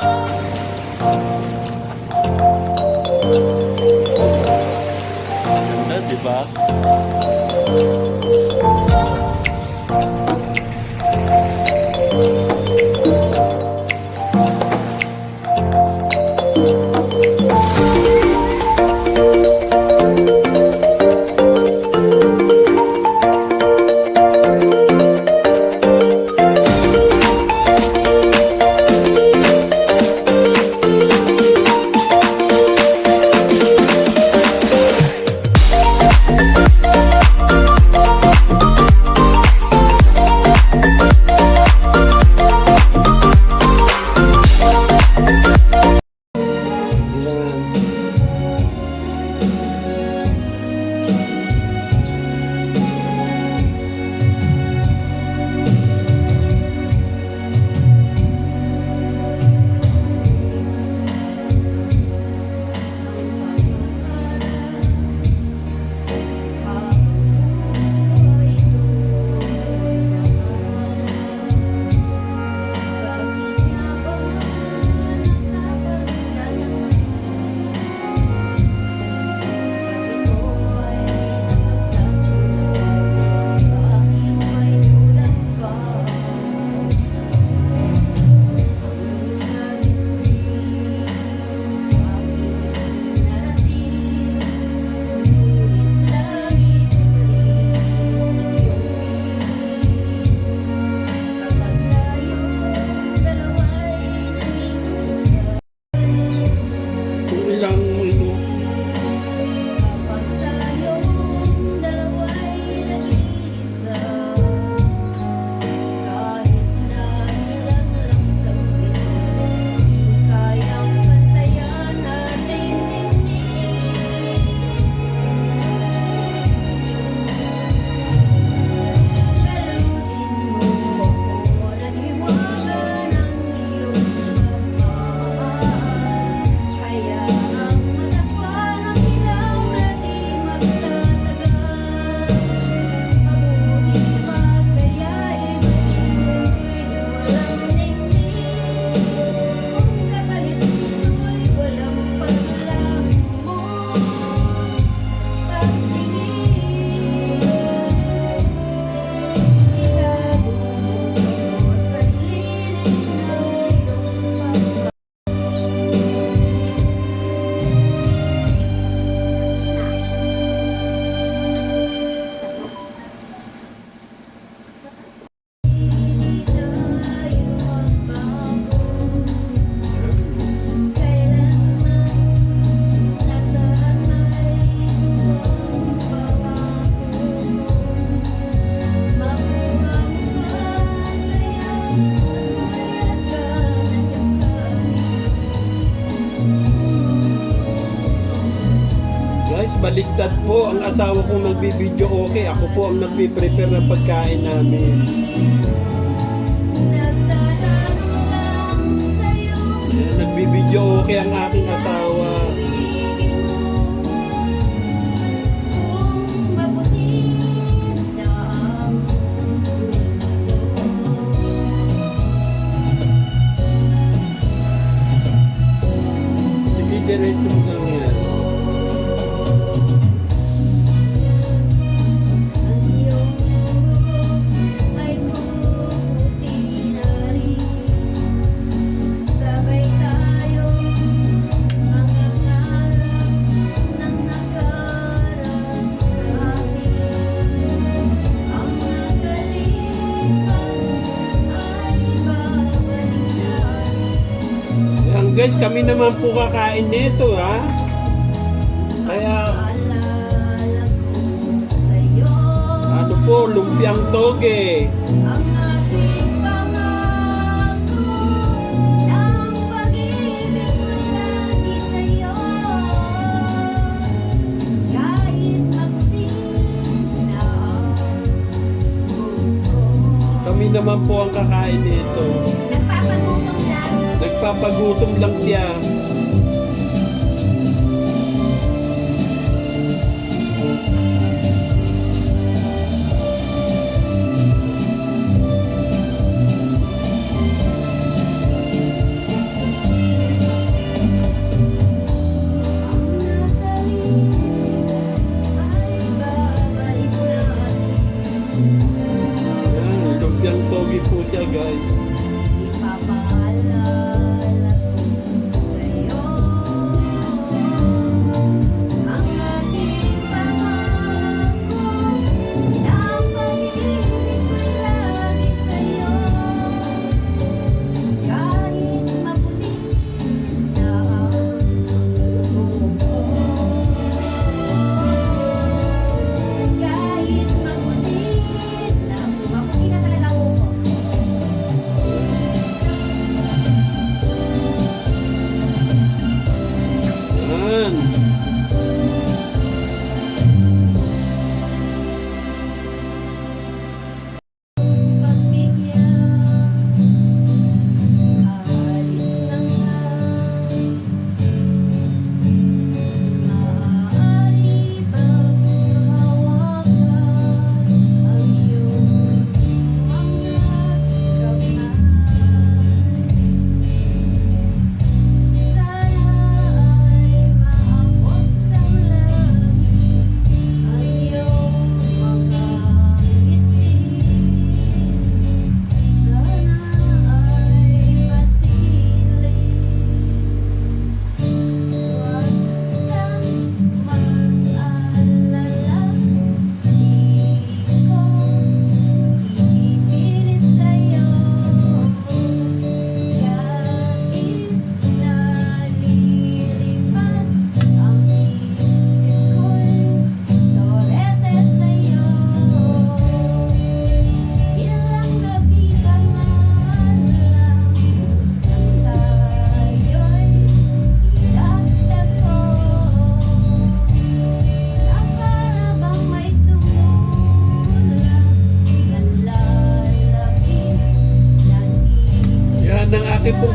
Ganda, di guys, baligtad po. Ang asawa ko magbibideo okay. Ako po ang nagpiprepare ng pagkain namin. Nagbibideo okay ang aking asawa. Guys, kami naman po kakain nito ha. Kaya ano po, lumpiang toge. Ang ating pangako ng pag-ibig ko'y lagi sa'yo na ang Kami naman po ang kakain nito nagpapagutom lang siya. Yan, dog yan, togi po siya guys.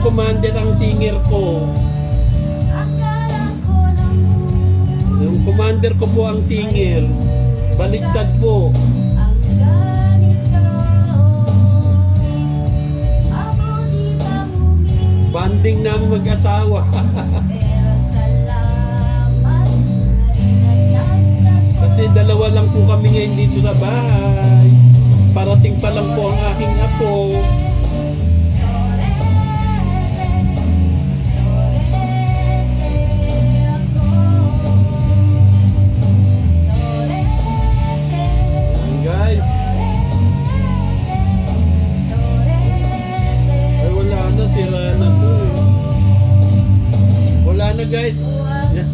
Commander ang singer ko. Yung commander ko po ang singer. Baliktad po. Banding namin mag-asawa. Kasi dalawa lang po kami ngayon dito sa bahay. Parating pa lang po ang aking apo. Guys. Yan.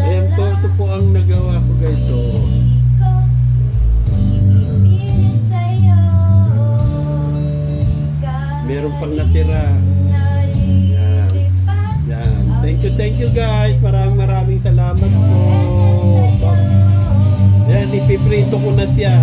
Ayan po, ito po ang nagawa ko guys. So, meron pang natira. Yan. Yan. Thank you, thank you guys. Maraming maraming salamat po. Yan, ipiprito ko na siya.